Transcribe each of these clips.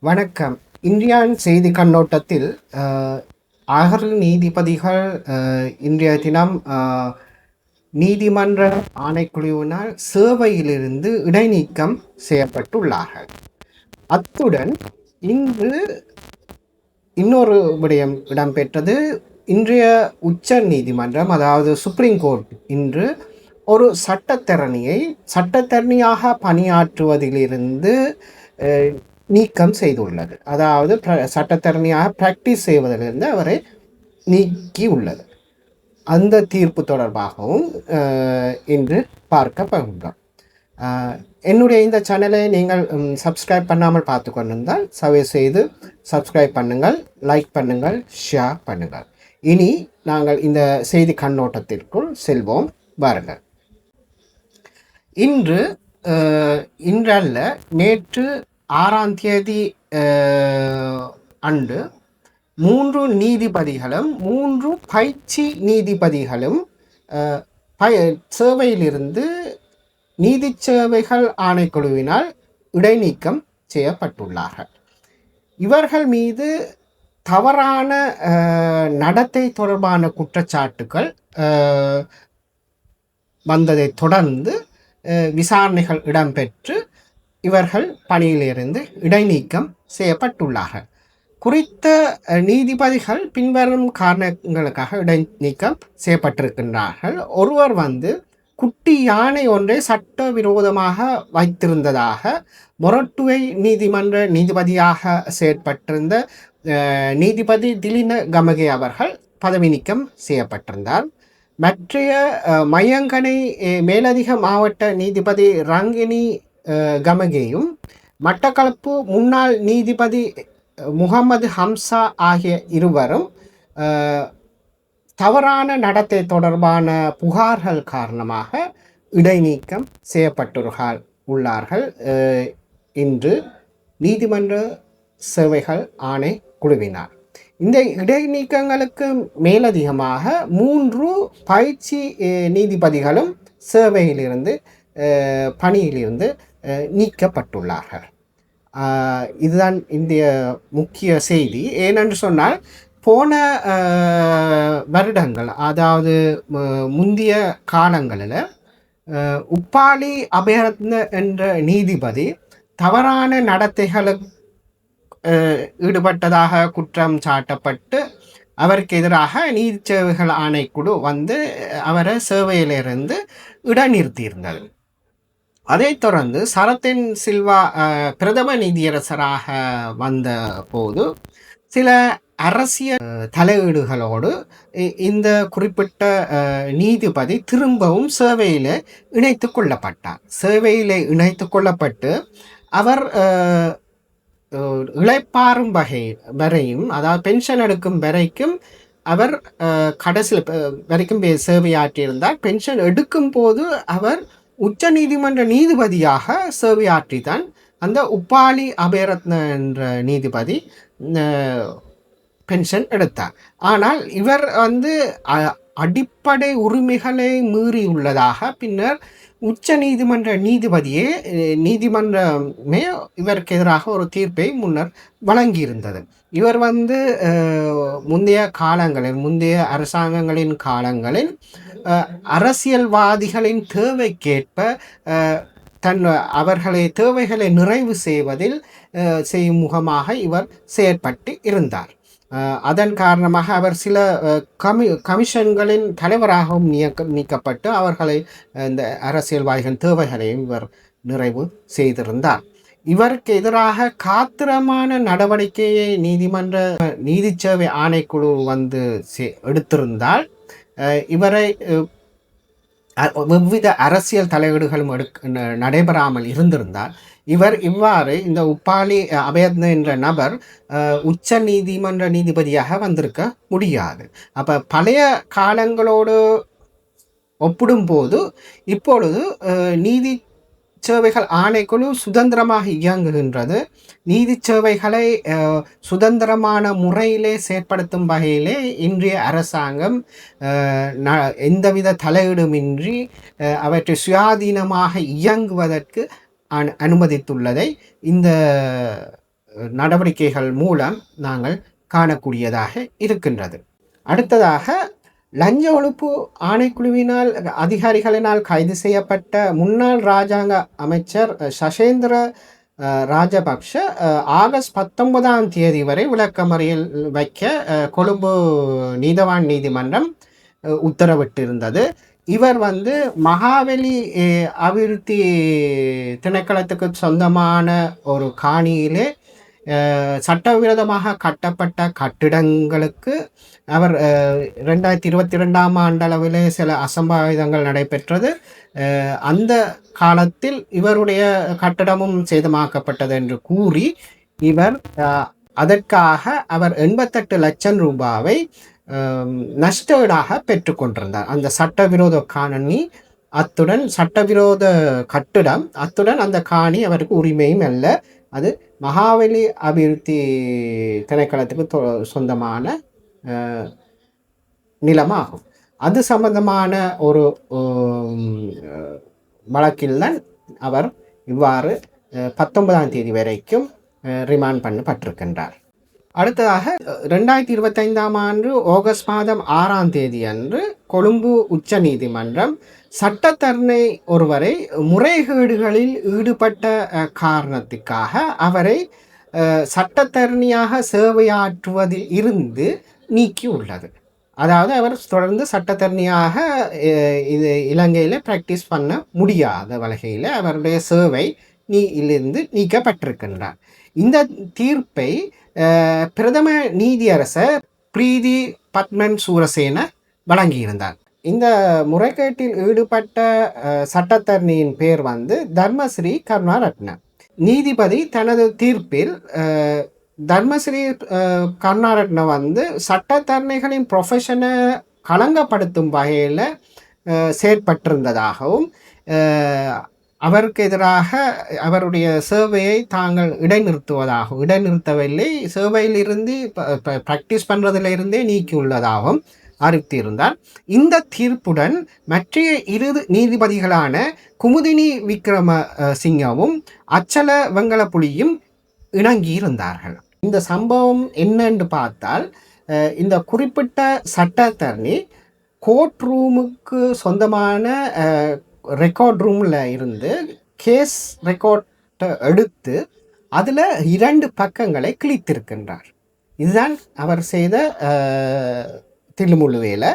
வணக்கம். இந்தியாவின் செய்தி கண்ணோட்டத்தில் அஹ், அகர் நீதிபதிகள் அஹ், இன்றைய தினம் நீதிமன்ற ஆணைக்குழுவினால் சேவையிலிருந்து இடைநீக்கம் செய்யப்பட்டுள்ளார்கள். அத்துடன் இன்று இன்னொரு விடயம் இடம்பெற்றது. இன்றைய உச்ச நீதிமன்றம் அதாவது சுப்ரீம் கோர்ட் இன்று ஒரு சட்டத்தரணியை சட்டத்தரணியாக பணியாற்றுவதிலிருந்து நீக்கம் செய்துள்ளது. அதாவது சட்டத்தரணியாக பிராக்டிஸ் செய்வதிலிருந்து அவரை நீக்கி உள்ளது அந்த தீர்ப்பு தொடர்பாகவும் இன்று பார்க்க போகின்றோம் என்னுடைய இந்த சேனலை நீங்கள் சப்ஸ்கிரைப் பண்ணாமல் பார்த்து கொண்டிருந்தால் சவே செய்து சப்ஸ்கிரைப் பண்ணுங்கள் லைக் பண்ணுங்கள் ஷேர் பண்ணுங்கள். இனி நாங்கள் இந்த செய்தி கண்ணோட்டத்திற்குள் செல்வோம். வாருங்கள் இன்று இன்றல்ல நேற்று ஆறாம் தேதி அன்று மூன்று நீதிபதிகளும் மூன்று பயிற்சி நீதிபதிகளும் பய சேவையிலிருந்து நீதி சேவைகள் ஆணைக்குழுவினால் இடைநீக்கம் செய்யப்பட்டுள்ளார்கள். இவர்கள் மீது தவறான நடத்தை தொடர்பான குற்றச்சாட்டுகள் வந்ததை தொடர்ந்து விசாரணைகள் இடம்பெற்று இவர்கள் பணியிலிருந்து இடைநீக்கம் செய்யப்பட்டுள்ளார்கள். குறித்த நீதிபதிகள் பின்வரும் காரணங்களுக்காக இடைநீக்கம் செய்யப்பட்டிருக்கின்றார்கள். ஒருவர் வந்து குட்டி யானை ஒன்றை சட்டவிரோதமாக வைத்திருந்ததாக மொரட்டுவை நீதிமன்ற நீதிபதியாக செயற்பட்டிருந்த நீதிபதி திலின கமகே அவர்கள் பதவி நீக்கம் செய்யப்பட்டிருந்தார். மற்றைய மயங்கனை மையங்கனை மேலதிக மாவட்ட நீதிபதி ரங்கினி கமகேயும் மட்டக்களப்பு முன்னாள் நீதிபதி முகமது ஹம்சா ஆகிய இருவரும் தவறான நடத்தை தொடர்பான புகார்கள் காரணமாக இடைநீக்கம் செய்யப்பட்டுள்ளார்கள் உள்ளார்கள். இன்று நீதிமன்ற சேவைகள் ஆணை குழுவினார். இந்த இடைநீக்கங்களுக்கு மேலதிகமாக மூன்று பயிற்சி நீதிபதிகளும் சேவையிலிருந்து பணியிலிருந்து நீக்கப்பட்டுள்ளார்கள். இதுதான் இந்திய முக்கிய செய்தி. ஏனென்று சொன்னால் போன வருடங்கள் அதாவது முந்திய காலங்களில் உப்பாளி உப்பாலி அபயரத்ன என்ற நீதிபதி தவறான நடத்தைகளுக்கு ஈடுபட்டதாக குற்றம் சாட்டப்பட்டு அவருக்கு எதிராக நீதி சேவைகள் ஆணைக்குழு வந்து அவரை சேவையிலிருந்து இடநிறுத்தியிருந்தது. அதைத் தொடர்ந்து சரத்தின் சில்வா பிரதம நீதியரசராக வந்த போது சில அரசியல் தலையீடுகளோடு இ- இந்த குறிப்பிட்ட நீதிபதி திரும்பவும் சேவையில் இணைத்து கொள்ளப்பட்டார். சேவையில் இணைத்து கொள்ளப்பட்டு அவர் அஹ், இளைப்பாறும் வகை வரையும் அதாவது பென்ஷன் எடுக்கும் வரைக்கும் அவர் கடைசியில் வரைக்கும் சேவையாற்றியிருந்தார். பென்ஷன் எடுக்கும் போது அவர் உச்ச நீதிமன்ற நீதிபதியாக சேவையாற்றித்தான். அந்த உப்பாலி அபயரத்ன என்ற நீதிபதி பென்ஷன் எடுத்தார். ஆனால் இவர் வந்து அ- அடிப்படை உரிமைகளை மீறியுள்ளதாக பின்னர் உச்ச நீதிமன்ற நீதிபதியே நீதிமன்றமே இவருக்கு எதிராக ஒரு தீர்ப்பை முன்னர் வழங்கியிருந்தது. இவர் வந்து முந்தைய காலங்களில் முந்தைய அரசாங்கங்களின் காலங்களில் அரசியல்வாதிகளின் தேவைக்கேற்ப தன் அவர்களை தேவைகளை நிறைவு செய்வதில் செய்யும் முகமாக இவர் செயற்பட்டு இருந்தார். அதன் காரணமாக அவர் சில கமி கமிஷன்களின் தலைவராகவும் நியக்க நீக்கப்பட்டு அவர்களை இந்த அரசியல்வாதிகள் தேவைகளையும் இவர் நிறைவு செய்திருந்தார். இவருக்கு எதிராக காத்திரமான நடவடிக்கையை நீதிமன்ற நீதி சேவை ஆணைக்குழு வந்து செ- எடுத்திருந்தால் இவரை எவ்வித அரசியல் தலையீடுகளும் எடுக்க ந- நடைபெறாமல் இருந்திருந்தால் இவர் இவ்வாறு இந்த உப்பாலி அபயத்ன என்ற நபர் உச்ச நீதிமன்ற நீதிபதியாக வந்திருக்க முடியாது. அப்போ பழைய காலங்களோடு ஒப்பிடும்போது இப்பொழுது நீதி சேவைகள் ஆணைக்குழு சுதந்திரமாக இயங்குகின்றது. நீதி சேவைகளை சுதந்திரமான முறையிலே செயற்படுத்தும் வகையிலே இன்றைய அரசாங்கம் ந- எந்தவித தலையீடுமின்றி அவற்றை சுயாதீனமாக இயங்குவதற்கு அனு அனுமதித்துள்ளதை இந்த நடவடிக்கைகள் மூலம் நாங்கள் காணக்கூடியதாக இருக்கின்றது. அடுத்ததாக லஞ்ச ஒழிப்பு ஆணைக்குழுவினால் அதிகாரிகளினால் கைது செய்யப்பட்ட முன்னாள் ராஜாங்க அமைச்சர் சசேந்திர ராஜபக்ஷ ஆகஸ்ட் பத்தொன்பதாம் தேதி வரை விளக்கமறியல் வைக்க கொழும்பு நீதவான் நீதிமன்றம் உத்தரவிட்டிருந்தது. இவர் வந்து மகாவலி அபிவிருத்தி திணைக்களத்துக்கு சொந்தமான ஒரு காணியிலே சட்டவிரோதமாக கட்டப்பட்ட கட்டிடங்களுக்கு அவர் ரெண்டாயிரத்தி இருபத்தி ரெண்டாம் ஆண்டளவிலே சில அசம்பாவிதங்கள் நடைபெற்றது. அந்த காலத்தில் இவருடைய கட்டடமும் சேதமாக்கப்பட்டது என்று கூறி இவர் அதற்காக அவர் எண்பத்தெட்டு லட்சம் ரூபாவை அஹ், நஷ்டஈடாக பெற்றுக்கொண்டிருந்தார் அந்த சட்டவிரோத காணி அத்துடன் சட்டவிரோத கட்டிடம் அத்துடன் அந்த காணி அவருக்கு உரிமையும் அல்ல. அது மகாவலி அபிவிருத்தி திணைக்களத்துக்கு தொ- சொந்தமான நிலமாகும். அது சம்பந்தமான ஒரு உம், வழக்கில்தான் அவர் இவ்வாறு பத்தொன்பதாம் தேதி வரைக்கும் ரிமாண்ட் பண்ணப்பட்டிருக்கின்றார். அடுத்ததாக ரெண்டாயிரத்தி இருபத்தைந்தாம் ஆண்டு ஆகஸ்ட் மாதம் ஆறாம் தேதி அன்று கொழும்பு உச்ச நீதிமன்றம் சட்டத்தரணை ஒருவரை முறைகேடுகளில் ஈடுபட்ட காரணத்துக்காக அவரை சட்டத்தரணியாக சேவையாற்றுவதில் இருந்து நீக்கியுள்ளது அதாவது அவர் தொடர்ந்து சட்டத்தரணியாக இது இலங்கையில் ப்ராக்டிஸ் பண்ண முடியாத வகையில் அவருடைய சேவை நீ இலிருந்து நீக்கப்பட்டிருக்கின்றார். இந்த தீர்ப்பை பிரதம நீதியரசர் பிரீதி பத்மன் சூரசேன வழங்கியிருந்தார். இந்த முறைகேட்டில் ஈடுபட்ட அஹ், சட்டத்தரணியின் பேர் வந்து தர்மஸ்ரீ கருணாரட்ன நீதிபதி தனது தீர்ப்பில் தர்மஸ்ரீ கருணாரட்ன வந்து சட்டத்தரணிகளின் ப்ரொஃபஷனை களங்கப்படுத்தும் வகையில் செயற்பட்டிருந்ததாகவும் அவருக்கு எதிராக அவருடைய சேவையை தாங்கள் இடைநிறுத்துவதாகவும் இடைநிறுத்தவில்லை சேவையிலிருந்து ப்ராக்டிஸ் பண்ணுறதிலிருந்தே நீக்கியுள்ளதாகவும் அறிவித்திருந்தார். இந்த தீர்ப்புடன் மற்ற இரு நீதிபதிகளான குமுதினி விக்ரம சிங்கவும் அச்சல வெங்கலப்புலியும் இணங்கியிருந்தார்கள். இந்த சம்பவம் என்னன்னு பார்த்தால் இந்த குறிப்பிட்ட சட்டத்தரணி கோர்ட் ரூமுக்கு சொந்தமான ரெக்கார்ட் ரூமில் இருந்து கேஸ் ரெக்கார்டை எடுத்து அதில் இரண்டு பக்கங்களை கிழித்திருக்கின்றார். இதுதான் அவர் செய்த அஹ், வேலை.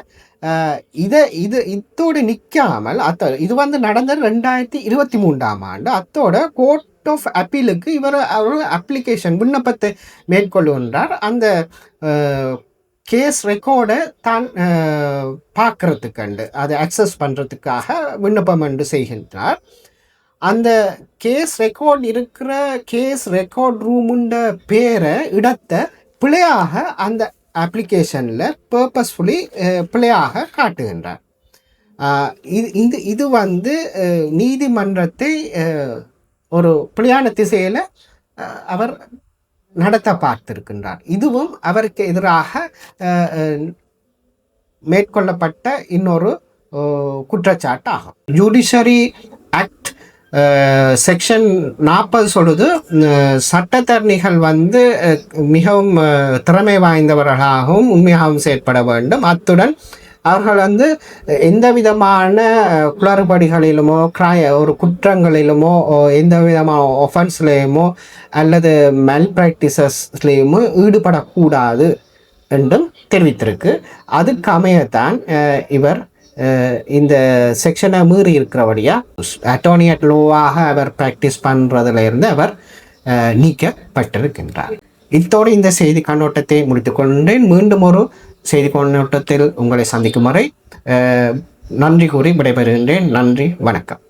இதை இது இத்தோடு நிற்காமல் அத்த இது வந்து நடந்தது ரெண்டாயிரத்தி இருபத்தி மூன்றாம் ஆண்டு. அத்தோட கோர்ட் ஆஃப் அப்பீலுக்கு இவர் அவர் அப்ளிகேஷன் விண்ணப்பத்தை மேற்கொள்கின்றார். அந்த கேஸ் ரெக்கார்டை தான் பார்க்குறதுக்கண்டு அதை அக்சஸ் பண்ணுறதுக்காக விண்ணப்பம் என்று செய்கின்றார். அந்த கேஸ் ரெக்கார்ட் இருக்கிற கேஸ் ரெக்கார்ட் ரூமுண்ட பேரை இடத்தை பிழையாக அந்த அப்ளிகேஷனில் பர்பஸ்ஃபுல்லி பிழையாக காட்டுகின்றார். இது இது இது வந்து eh, நீதிமன்றத்தை eh, ஒரு பிழையான திசையில் அவர் நடத்த பார்த்திருக்கின்றார். இதுவும் அவருக்கு எதிராக மேற்கொள்ளப்பட்ட இன்னொரு குற்றச்சாட்டாகும். ஜுடிஷரி செக்ஷன் நாற்பது சொல்லுது சட்டத்தரணிகள் வந்து மிகவும் திறமை வாய்ந்தவர்களாகவும் உண்மையாகவும் செயற்பட வேண்டும். அத்துடன் அவர்கள் வந்து எந்த விதமான குளறுபடிகளிலுமோ கிராய ஒரு குற்றங்களிலுமோ எந்த விதமான ஒஃபென்ஸ்லேயுமோ அல்லது மெல் ப்ராக்டிசஸ்லேயுமோ ஈடுபடக்கூடாது என்றும் தெரிவித்திருக்கு. அதுக்கு அமையத்தான் இவர் இந்த செக்ஷனை மீறி இருக்கிறபடியா அட்டோனியட் லோவாக அவர் ப்ராக்டிஸ் பண்ணுறதுல இருந்து அவர் நீக்கப்பட்டிருக்கின்றார். இத்தோடு இந்த செய்தி கண்ணோட்டத்தை முடித்துக்கொண்டேன் மீண்டும் ஒரு செய்தி கண்ணோட்டத்தில் உங்களை சந்திக்கும் வரை நன்றி கூறி விடைபெறுகின்றேன். நன்றி வணக்கம்.